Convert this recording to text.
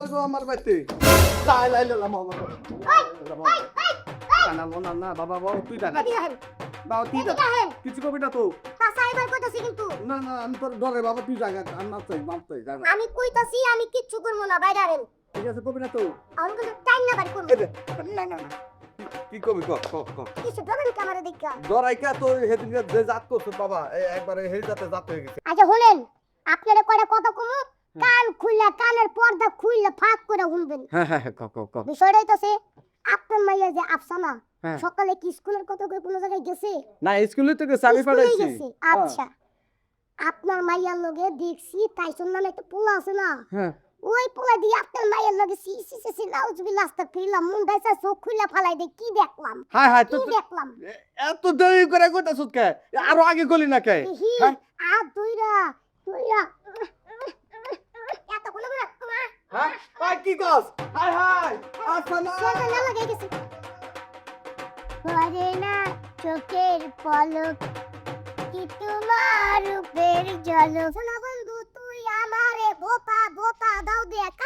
আমার বাড়িতে লাই লাই না না না বাবা বাবা তুই জানা বাবা তুই কিছু কবি না তো না না আমি তোর ডরে বাবা তুই জায়গা আমি মাপ চাই মাপ চাই আমি কইতাছি আমি কিচ্ছু করব না বাইরে আরেন ঠিক আছে কবি না তো আমি কিন্তু টাইম না বাড়ি করব না না না কি কবি ক ক ক কিছু দেবেন ক্যামেরা দেখা ডরাইকা তো হেদিন যে জাত করছ বাবা একবারে হেই জাতে জাত হয়ে গেছে আচ্ছা শুনেন আপনারা কয়টা কথা কমু কান খুললে কানের পর্দা খুললে ফাঁক করে শুনবেন হ্যাঁ হ্যাঁ ক ক ক বিষয়টা হইতাছে আপনার মাইয়া যে আফসানা হ্যাঁ। সকালে কি স্কুলের কথা কই কোনো জায়গায় গেছে? না স্কুলে থেকে চাবি স্কুলেই পাঠাইছি গেছে আচ্ছা। আপনার মাইয়ার লগে দেখছি টাইসন নামে একটা পোলা আছে না। হ্যাঁ। ওই পোলা দিয়ে আপনার মাইয়ার লগে সি সি সি সি নাউজবি লাস্তা ফিরলাম মুন্ডাই সা চোখ খুলে ফালাই দে কি দেখলাম? হাই হাই তো দেখলাম? এত দেরি করে কইতাছ কে? আরও আগে গলি না কে? হি হ্যাঁ? আ দুইরা দুইরা এত কোনো না হ্যাঁ হাই কি কস? হাই হাই আচ্ছা না। লাগে না চোখের পলক কি তোমার রূপের জল বন্ধু, তুই আমারে বোপা বোপা দাও দে